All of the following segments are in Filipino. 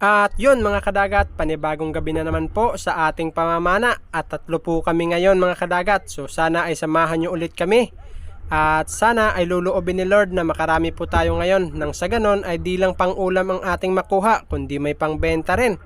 At yun mga kadagat, panibagong gabi na naman po sa ating pamamana at tatlo po kami ngayon mga kadagat. So sana ay samahan nyo ulit kami. At sana ay luluobin ni Lord na makarami po tayo ngayon. Nang sa ganon ay di lang pang ulam ang ating makuha, kundi may pangbenta rin.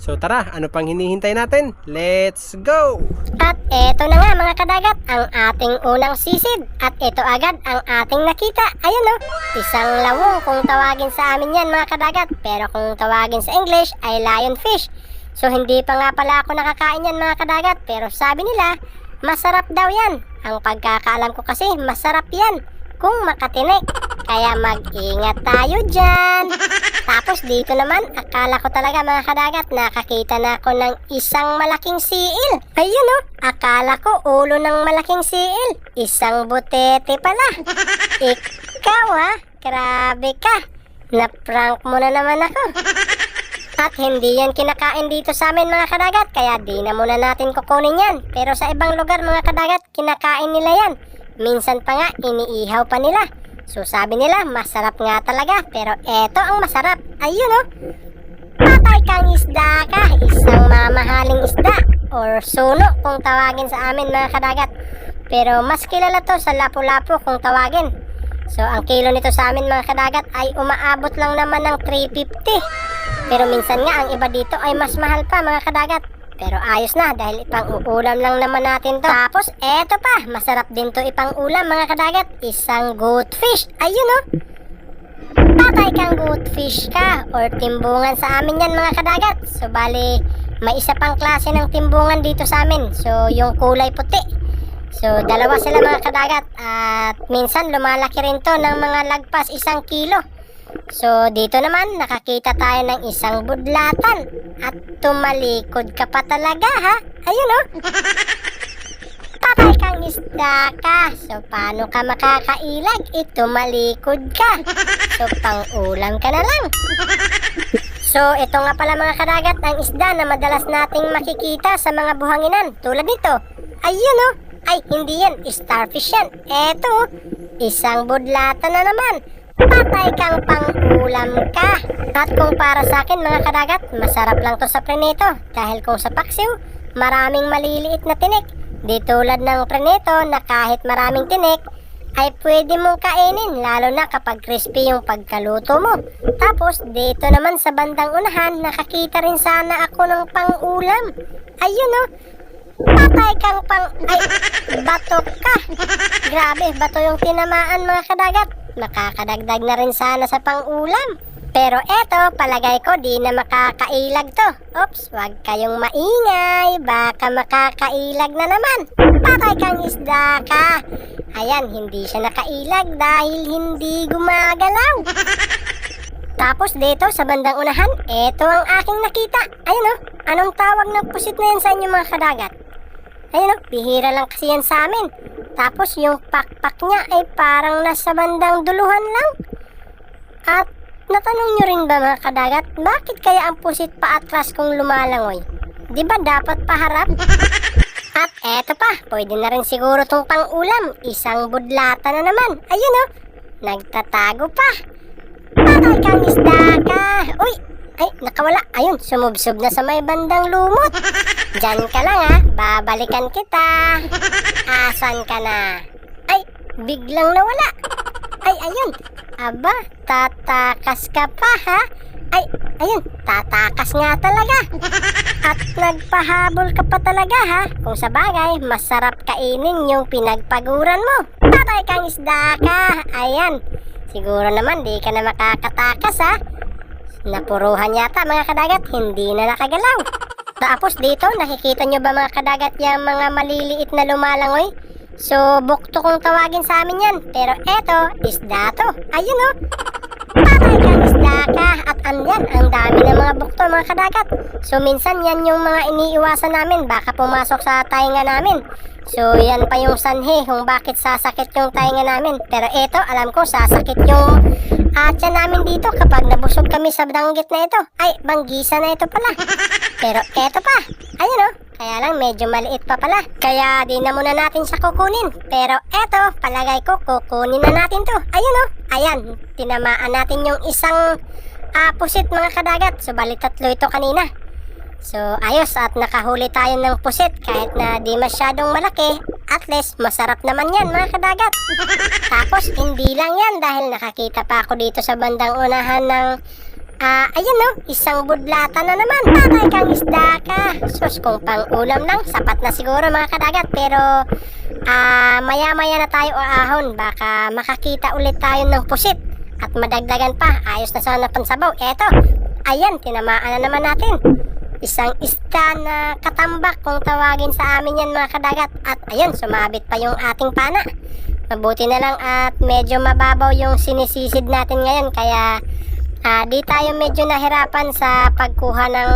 So tara, ano pang hinihintay natin? Let's go! At eto na nga mga kadagat, ang ating unang sisid. At ito agad ang ating nakita. Ayun o, isang lawong kung tawagin sa amin yan mga kadagat. Pero kung tawagin sa English ay lionfish. So hindi pa nga pala ako nakakain yan mga kadagat. Pero sabi nila, masarap daw yan. Ang pagkakaalam ko kasi, masarap yan kung makatinik. Kaya mag-ingat tayo dyan. Tapos dito naman, akala ko talaga mga kadagat, nakakita na ako ng isang malaking siil. Ayun o, akala ko ulo ng malaking siil. Isang butete pala. Ikaw ha, grabe ka. Na-prank mo na naman ako. At hindi yan kinakain dito sa amin mga kadagat, kaya di na muna natin kukunin yan. Pero sa ibang lugar mga kadagat, kinakain nila yan. Minsan pa nga, iniihaw pa nila. So sabi nila, masarap nga talaga. Pero eto ang masarap. Ayun oh. Patay kang isda ka. Isang mamahaling isda. Or suno kung tawagin sa amin mga kadagat. Pero mas kilala to sa lapu-lapu kung tawagin. So ang kilo nito sa amin mga kadagat ay umaabot lang naman ng 350. Pero minsan nga ang iba dito ay mas mahal pa mga kadagat. Pero ayos na dahil ipang uulam lang naman natin to. Tapos eto pa, masarap din to ipang ulam mga kadagat. Isang goatfish. Ayun oh. Patay kang goatfish ka or timbungan sa amin yan mga kadagat. So bali, may isa pang klase ng timbungan dito sa amin. So yung kulay puti. So dalawa sila mga kadagat at minsan lumalaki rin to ng mga lagpas isang kilo. So dito naman nakakita tayo ng isang budlatan at tumalikod ka pa talaga ha. Ayun oh. Patay kang isda ka. So paano ka makakailag? Ito malikod ka. So pang ulam ka na lang. So ito nga pala mga kadagat ang isda na madalas nating makikita sa mga buhanginan tulad nito. Ayun oh. Ay hindi yan, starfish yan. Eto, oh. isang budlatan na naman. Patay kang pang-ulam ka. At kung para sa akin mga kadagat, masarap lang to sa preneto. Dahil kung sa paksiw, maraming maliliit na tinik. Di tulad ng preneto na kahit maraming tinik, ay pwede mong kainin lalo na kapag crispy yung pagkaluto mo. Tapos dito naman sa bandang unahan, nakakita rin sana ako ng pang-ulam. Ayun oh, patay kang pang... Ay, bato ka. Grabe, bato yung tinamaan mga kadagat. Makakadagdag na rin sana sa pang-ulam. Pero eto, palagay ko di na makakailag to. Oops, wag kayong maingay. Baka makakailag na naman. Patay kang isda ka. Ayan, hindi siya nakailag dahil hindi gumagalaw. Tapos dito sa bandang unahan, eto ang aking nakita. Ayun oh, anong tawag ng pusit na yan sa inyo mga kadagat? Ayun oh, bihira lang kasi yan sa amin. Tapos yung pakpak niya ay parang nasa bandang duluhan lang. At natanong nyo rin ba mga kadagat, bakit kaya ang pusit paatras kung lumalangoy? Di ba dapat paharap? At eto pa, pwede na rin siguro tong pang-ulam. Isang budlata na naman. Ayun oh, nagtatago pa. Patay kang isda ka. Uy, ay, nakawala. Ayun, sumubsob na sa may bandang lumot. Diyan ka lang ha, babalikan kita. Asan ka na? Ay, biglang nawala. Ay, ayun. Aba, tatakas ka pa ha? Ay, ayun, tatakas nga talaga. At nagpahabol ka pa talaga ha? Kung sa bagay, masarap kainin yung pinagpaguran mo. Patay kang isda ka. Ayan, siguro naman di ka na makakatakas ha? Napuruhan yata mga kadagat, hindi na nakagalaw. Tapos dito, nakikita nyo ba mga kadagat yung mga maliliit na lumalangoy? So, bukto kung tawagin sa amin yan. Pero eto, isda to. Ayun oh. Patay kang isda ka. At andyan, ang dami ng mga bukto mga kadagat. So, minsan yan yung mga iniiwasan namin. Baka pumasok sa tainga namin. So, yan pa yung sanhi kung bakit sasakit yung tainga namin. Pero eto, alam ko, sasakit yung atya namin dito kapag nabusog kami sa danggit na ito. Ay, banggisa na ito pala. Pero eto pa. Ayun oh. Kaya lang medyo maliit pa pala. Kaya di na muna natin siya kukunin. Pero eto, palagay ko kukunin na natin to. Ayun oh. Ayan, tinamaan natin yung isang ah, pusit mga kadagat. So bali tatlo ito kanina. So ayos at nakahuli tayo ng pusit kahit na di masyadong malaki. At least masarap naman yan mga kadagat. Tapos hindi lang yan dahil nakakita pa ako dito sa bandang unahan ng Ah, ayan no, isang budlata na naman. Tatay kang isda ka. Sus, kung pang ulam lang, sapat na siguro mga kadagat. Pero, ah, maya-maya na tayo aahon. Baka makakita ulit tayo ng pusit. At madagdagan pa, ayos na sana pansabaw. Eto, ayan, tinamaan na naman natin. Isang isda na katambak kung tawagin sa amin yan mga kadagat. At ayun, sumabit pa yung ating pana. Mabuti na lang at medyo mababaw yung sinisisid natin ngayon. Kaya, Ah, di tayo medyo nahirapan sa pagkuha ng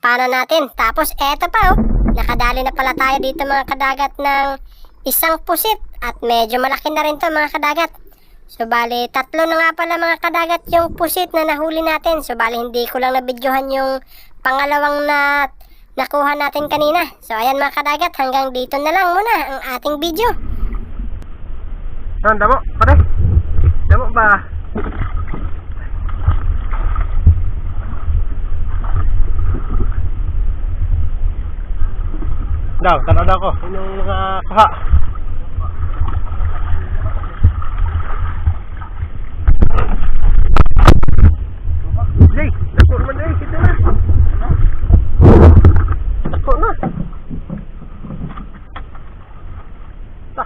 pana natin. Tapos eto pa oh, nakadali na pala tayo dito mga kadagat ng isang pusit at medyo malaki na rin to mga kadagat. So bali, tatlo na nga pala mga kadagat yung pusit na nahuli natin. So bali, hindi ko lang nabidyohan yung pangalawang na nakuha natin kanina. So ayan mga kadagat, hanggang dito na lang muna ang ating video. Yan, damo, pare. Damo ba? Daw, tanaw daw ko. Yun yung mga kuha. Jay, dako naman Jay, kita na. Dako na. Ta,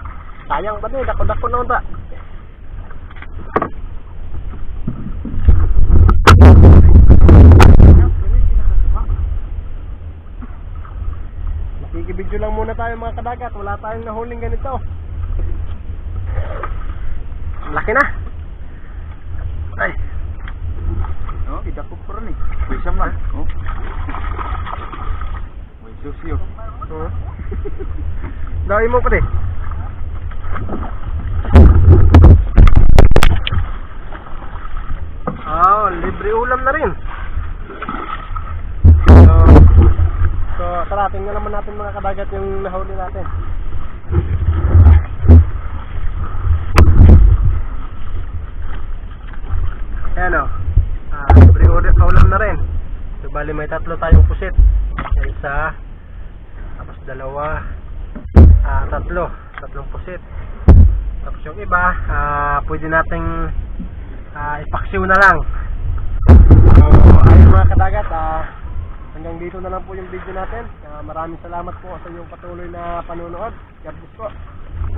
sayang ba ni, dako-dako na ba? Makikibidyo lang muna tayo mga kadagat. Wala tayong nahuling ganito. Laki na. Ay. Oh, tidak ko pa rin eh. May siyam na. Oh. May susiyo. Oo. Dawin mo pa rin. Ulam na rin. So, so tara, tingnan naman natin mga kadagat yung nahuli natin. Ayan o. Ah, libre ulam na rin. So, bali may tatlo tayong pusit. Isa, tapos dalawa, ah, tatlo. Tatlong pusit. Tapos yung iba, ah, pwede nating ah, ipaksiw na lang. So, ayun mga kadagat, ah, hanggang dito na lang po yung video natin. Ah, maraming salamat po sa inyong patuloy na panunood. God bless po.